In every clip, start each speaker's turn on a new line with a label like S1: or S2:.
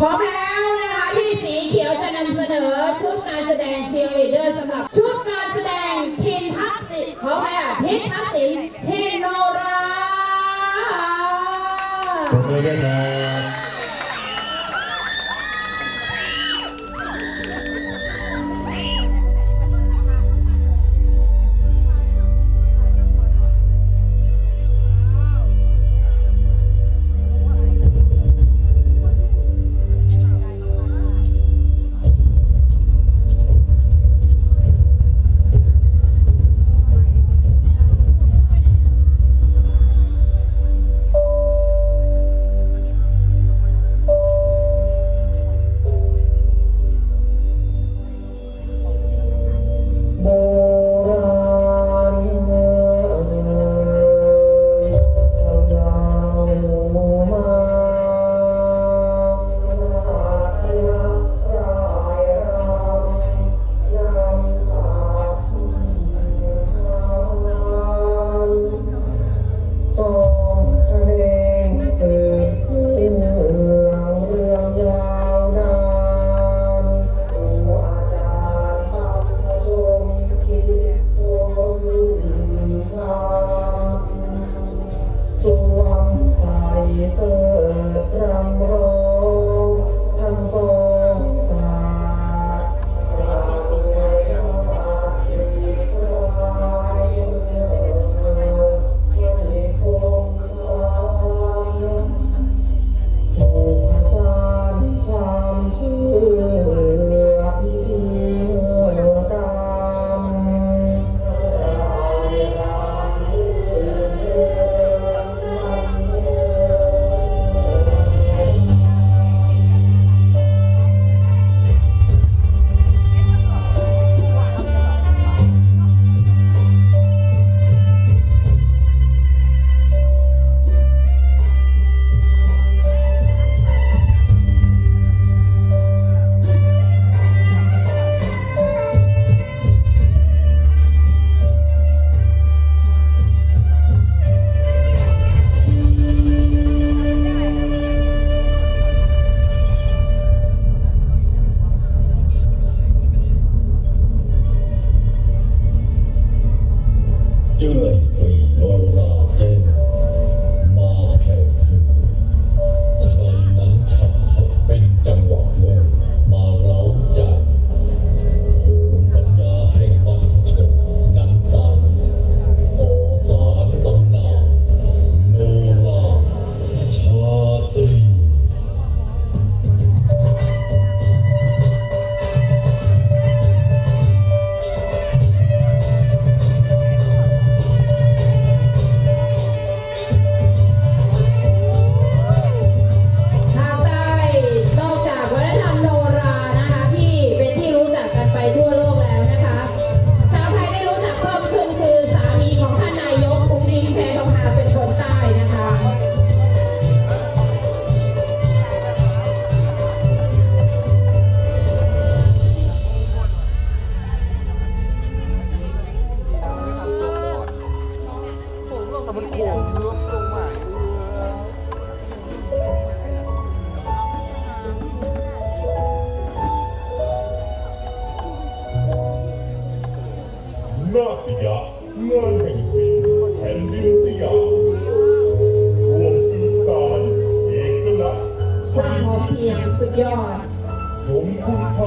S1: พร้อมแล้วนะคะที่สีเขียวจะนำเสนอชุดการแสดงเชียร์ลีเดอร์สำหรับชุดการแสดงพินทักษิณพร้อแล้พินทักษิณพินโนรา
S2: ข 苦。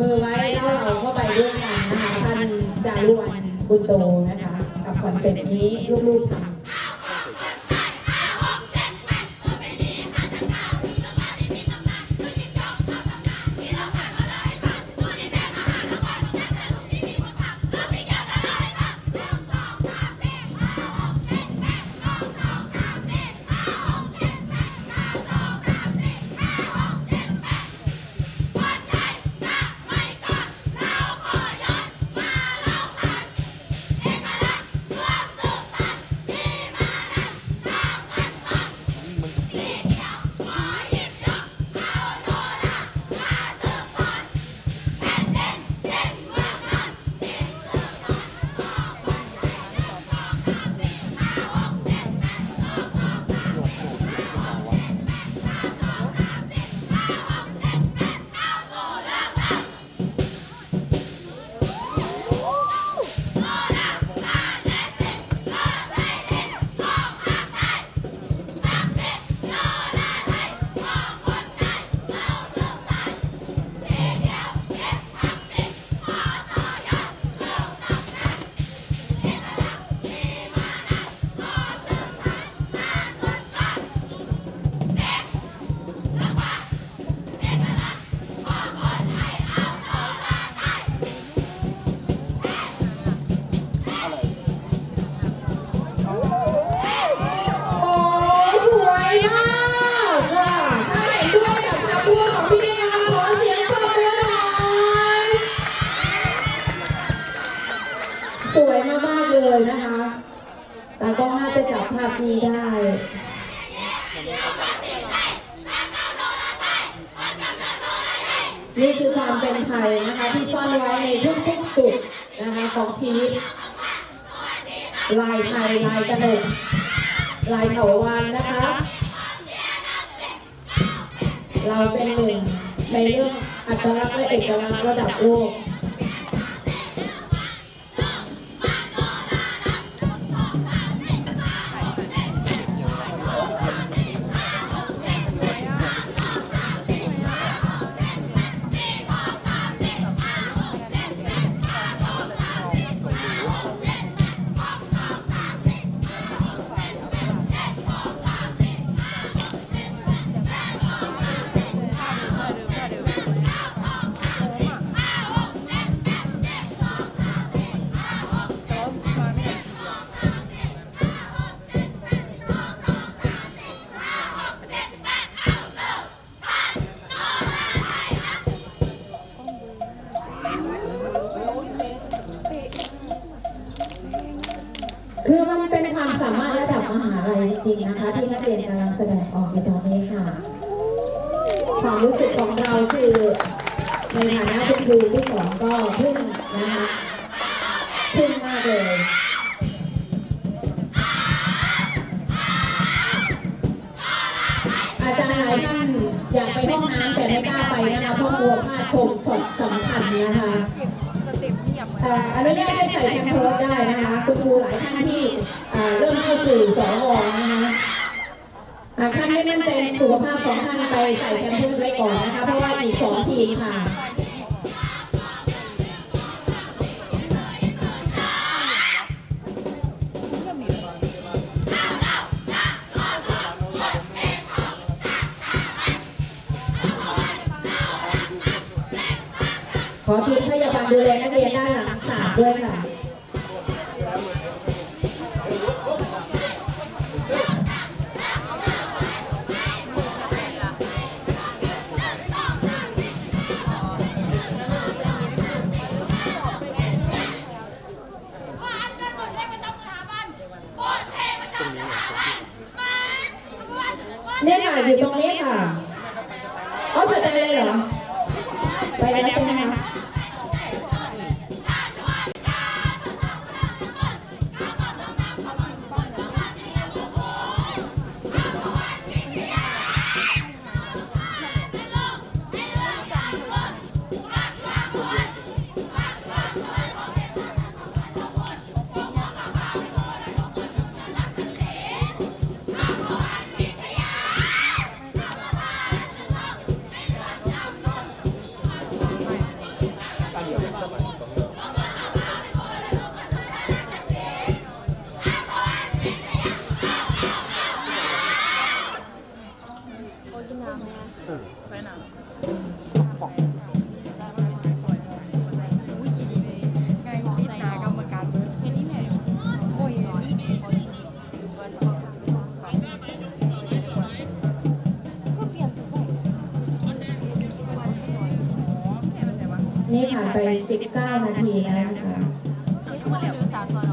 S2: มือไว้
S3: แล้
S1: วเราก็
S3: ไป
S4: ร่
S3: วมกันนะ
S1: คะท่านจารุวรรณบุญโตนะคะ กับคอนเซ็ปต์นี้ลูกๆทำ กองชีวิตลายไทยลายกระหนกลายเถาวันนะคะ เราเป็นหนึ่งในเรื่องอัตลักษณ์และเอกลักษณ์ระดับโลกากเลย อาจารย์หลายท่านอยากไปห้องน้ำแต่ไม่กล้าไปนะคะเพราะกลัวพลาดชมช็อตสำคัญนะคะ
S5: สเต็ปเงียบ
S1: เอ่ออนุญาตให้ใส่แคมเพิร์สได้นะคะคุณครูหลายท่านที่เอ่อเริ่มเข้าสู่สวนะคะท่านไม่มั่นใจสุขภาพของท่านไปใส่แคมเพิร์สไว้ก่อนนะคะเพราะว่าอีกสองทีค่ะ ขอทีมพยาบาลดูแลนักเรียนด้านหลังสาสตร์ด้วยค่ะ 啊，算了。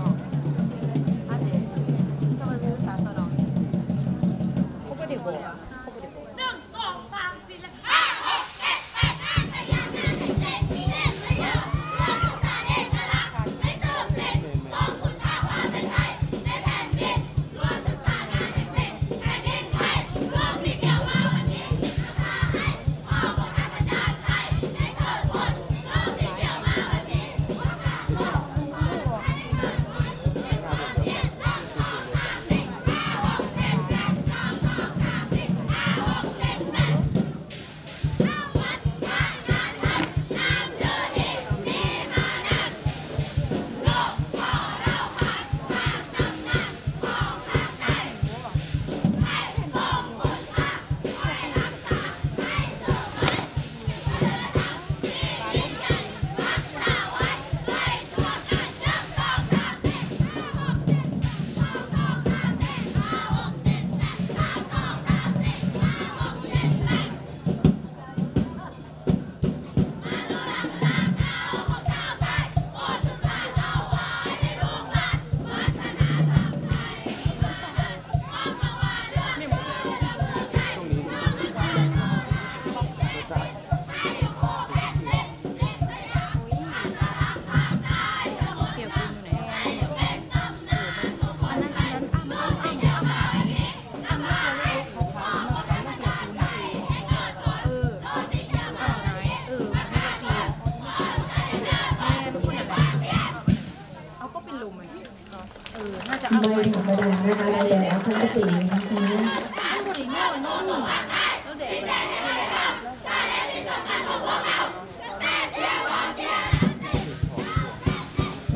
S1: ไม่
S6: ธรรมดานะคะเดี๋ยวแล้วคุณจะ
S2: ตีนะคะ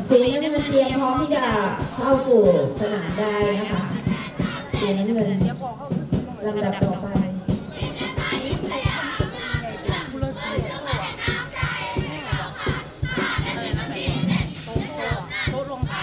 S2: สีน้
S1: เงิ
S2: นเตรียมพร้อมที่จะเข้าสู่สนามได้นะคะสีน้ำเงินละดับต่อไป
S1: โต๊ะ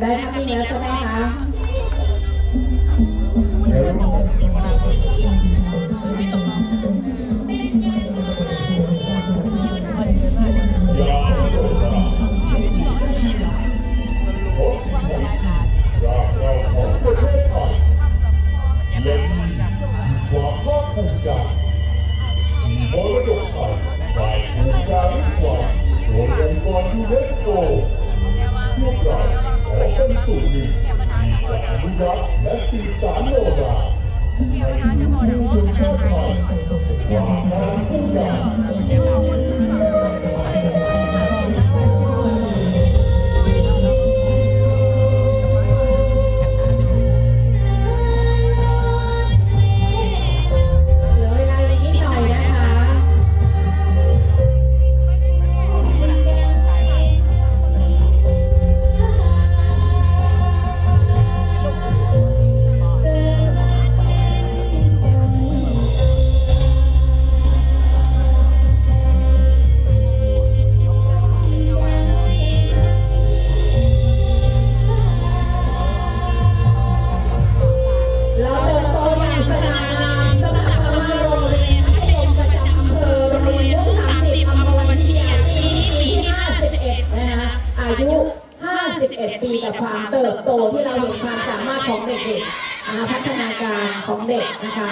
S1: ได้
S2: ทั้งนี้แล้วใช่ไหมคะ
S7: 11 ปีกับความ
S2: เติบโตที่เราเห็นความสามารถของเด็กๆ
S1: พัฒนาการของเด็กนะคะ